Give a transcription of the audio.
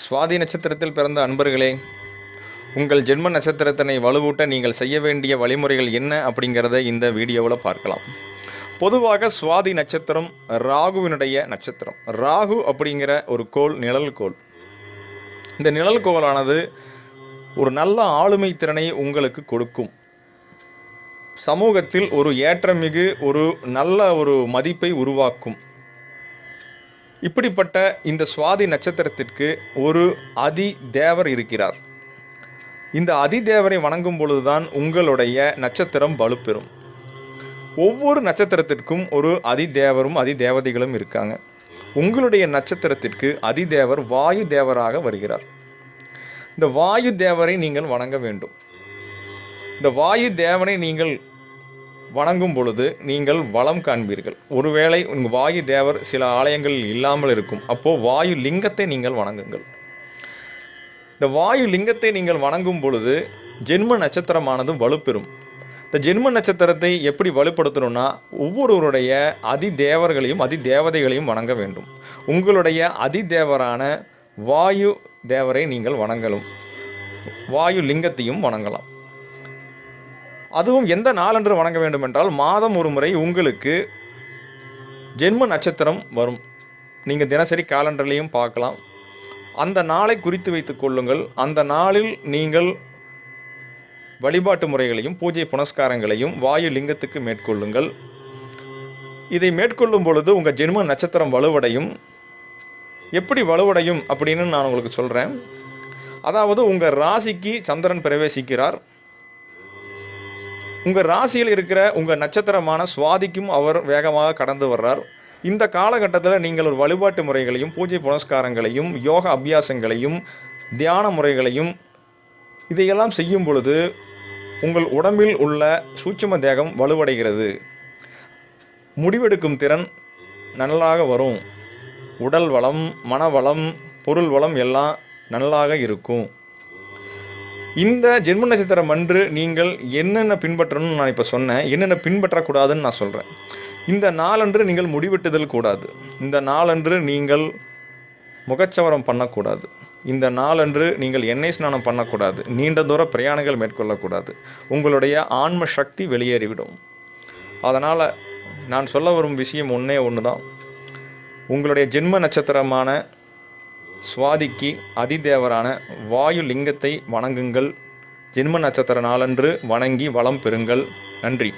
சுவாதி நட்சத்திரத்தில் பிறந்த அன்பர்களே உங்கள் ஜென்ம நட்சத்திரத்தினை வலுவூட்ட நீங்கள் செய்ய வேண்டிய வழிமுறைகள் என்ன அப்படிங்கிறத இந்த வீடியோவில் பார்க்கலாம். பொதுவாக சுவாதி நட்சத்திரம் ராகுவினுடைய நட்சத்திரம். ராகு அப்படிங்கிற ஒரு கோள் நிழல் கோள். இந்த நிழல் கோளானது ஒரு நல்ல ஆளுமை திறனை உங்களுக்கு கொடுக்கும். சமூகத்தில் ஒரு ஏற்றமிகு ஒரு நல்ல ஒரு மதிப்பை உருவாக்கும். இப்படிப்பட்ட இந்த சுவாதி நட்சத்திரத்திற்கு ஒரு அதி தேவர் இருக்கிறார். இந்த அதிதேவரை வணங்கும் பொழுதுதான் உங்களுடைய நட்சத்திரம் வலுப்பெறும். ஒவ்வொரு நட்சத்திரத்திற்கும் ஒரு அதி தேவரும் அதி தேவதைகளும் இருக்காங்க. உங்களுடைய நட்சத்திரத்திற்கு அதி தேவர் வாயு தேவராக வருகிறார். இந்த வாயு தேவரை நீங்கள் வணங்க வேண்டும். இந்த வாயு தேவனை நீங்கள் வணங்கும் பொழுது நீங்கள் வளம் காண்பீர்கள். ஒருவேளை உங்கள் வாயு தேவர் சில ஆலயங்களில் இல்லாமல் இருக்கும். அப்போது வாயு லிங்கத்தை நீங்கள் வணங்குங்கள். இந்த வாயு லிங்கத்தை நீங்கள் வணங்கும் பொழுது ஜென்ம நட்சத்திரமானது வலுப்பெறும். இந்த ஜென்ம நட்சத்திரத்தை எப்படி வலுப்படுத்தணும்னா ஒவ்வொருவருடைய அதி தேவர்களையும் அதி தேவதைகளையும் வணங்க வேண்டும். உங்களுடைய அதி தேவரான வாயு தேவரை நீங்கள் வணங்கலும். வாயு லிங்கத்தையும் வணங்கலாம். அதுவும் எந்த நாளன்று வணங்க வேண்டும் என்றால் மாதம் ஒரு முறை உங்களுக்கு ஜென்ம நட்சத்திரம் வரும். நீங்கள் தினசரி காலண்டர்லையும் பார்க்கலாம். அந்த நாளை குறித்து வைத்துக் கொள்ளுங்கள். அந்த நாளில் நீங்கள் வழிபாட்டு முறைகளையும் பூஜை புனஸ்காரங்களையும் வாயு லிங்கத்துக்கு மேற்கொள்ளுங்கள். இதை மேற்கொள்ளும் பொழுது உங்கள் ஜென்ம நட்சத்திரம் வலுவடையும். எப்படி வலுவடையும் அப்படின்னு நான் உங்களுக்கு சொல்கிறேன் அதாவது உங்கள் ராசிக்கு சந்திரன் பிரவேசிக்கிறார். உங்கள் ராசியில் இருக்கிற உங்கள் நட்சத்திரமான சுவாதிக்கும் அவர் வேகமாக கடந்து வர்றார். இந்த காலகட்டத்தில் நீங்கள் ஒரு வழிபாட்டு முறைகளையும் பூஜை புனஸ்காரங்களையும் யோக அபியாசங்களையும் தியான முறைகளையும் இதையெல்லாம் செய்யும் பொழுது உங்கள் உடம்பில் உள்ள சூட்சும தேகம் வலுவடைகிறது. முடிவெடுக்கும் திறன் நல்லாக வரும். உடல் வளம் மனவளம் பொருள் வளம் எல்லாம் நல்லாக இருக்கும். இந்த ஜென்ம நட்சத்திரம் அன்று நீங்கள் என்னென்ன பின்பற்றணும்னு நான் இப்போ சொன்னேன். என்னென்ன பின்பற்றக்கூடாதுன்னு நான் சொல்கிறேன் இந்த நாளன்று நீங்கள் முடிவெட்டுதல் கூடாது. இந்த நாளன்று நீங்கள் முகச்சவரம் பண்ணக்கூடாது. இந்த நாளன்று நீங்கள் எண்ணெய் ஸ்நானம் பண்ணக்கூடாது. நீண்ட தூர பிரயாணங்கள் மேற்கொள்ளக்கூடாது. உங்களுடைய ஆன்ம சக்தி வெளியேறிவிடும். அதனால் நான் சொல்ல வரும் விஷயம் ஒன்றே ஒன்று தான் உங்களுடைய ஜென்ம நட்சத்திரமான சுவாதிக்கு அதிதேவரான வாயு லிங்கத்தை வணங்குங்கள். ஜென்ம நட்சத்திர நாளன்று வணங்கி வளம் பெறுங்கள். நன்றி.